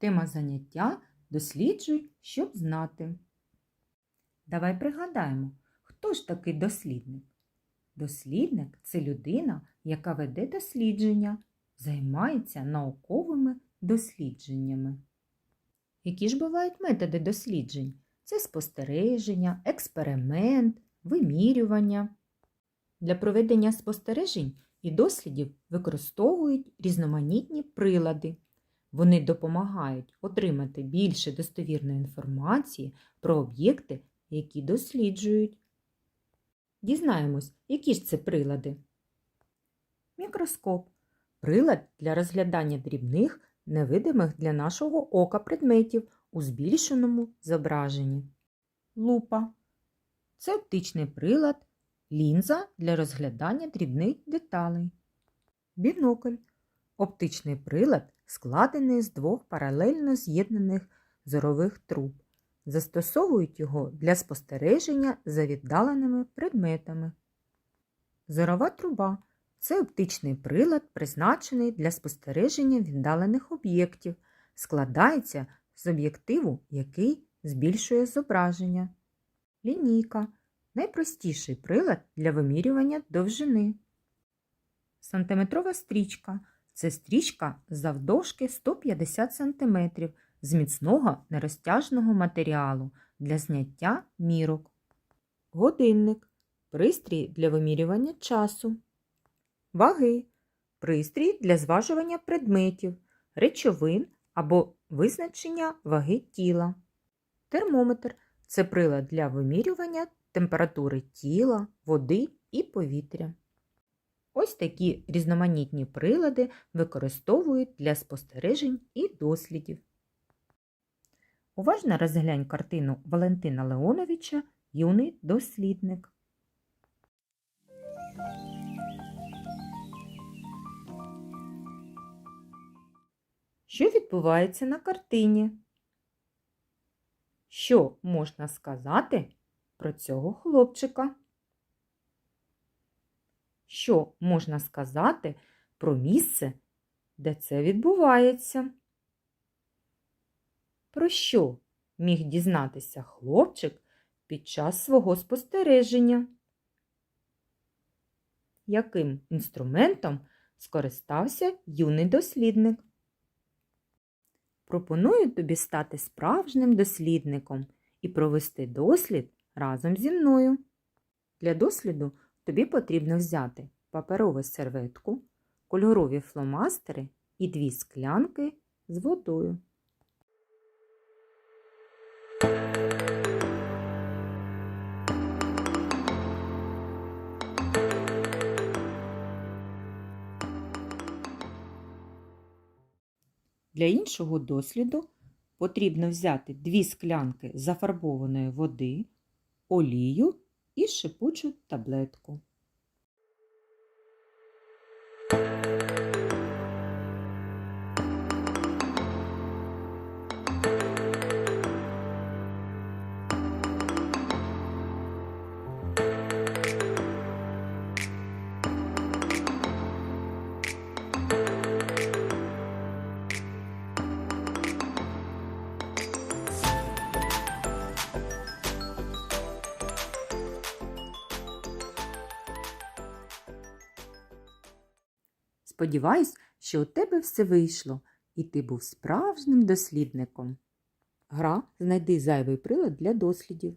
Тема заняття Досліджуй, щоб знати. Давай пригадаємо, хто ж такий дослідник? Дослідник це людина, яка веде дослідження, займається науковими дослідженнями. Які ж бувають методи досліджень? Це спостереження, експеримент, вимірювання. Для проведення спостережень і дослідів використовують різноманітні прилади. Вони допомагають отримати більше достовірної інформації про об'єкти, які досліджують. Дізнаємось, які ж це прилади. Мікроскоп прилад для розглядання дрібних, невидимих для нашого ока предметів у збільшеному зображенні. Лупа це оптичний прилад, лінза для розглядання дрібних деталей. Бінокль оптичний прилад, складений з двох паралельно з'єднаних зорових труб. Застосовують його для спостереження за віддаленими предметами. Зорова труба це оптичний прилад, призначений для спостереження віддалених об'єктів, складається з об'єктиву, який збільшує зображення. Лінійка найпростіший прилад для вимірювання довжини. Сантиметрова стрічка це стрічка завдовжки 150 см з міцного нерозтяжного матеріалу для зняття мірок. Годинник пристрій для вимірювання часу. Ваги пристрій для зважування предметів, речовин або визначення ваги тіла. Термометр це прилад для вимірювання температури тіла, води і повітря. Ось такі різноманітні прилади використовують для спостережень і дослідів. Уважно розглянь картину Валентина Леоновича Юний дослідник. Що відбувається на картині? Що можна сказати про цього хлопчика? Що можна сказати про місце, де це відбувається? Про що міг дізнатися хлопчик під час свого спостереження? Яким інструментом скористався юний дослідник? Пропоную тобі стати справжнім дослідником і провести дослід разом зі мною. Для досліду тобі потрібно взяти паперову серветку, кольорові фломастери і дві склянки з водою. Для іншого досліду потрібно взяти дві склянки зафарбованої води, олію і шипучу таблетку. Сподіваюсь, що у тебе все вийшло, і ти був справжнім дослідником. Гра знайди зайвий прилад для дослідів.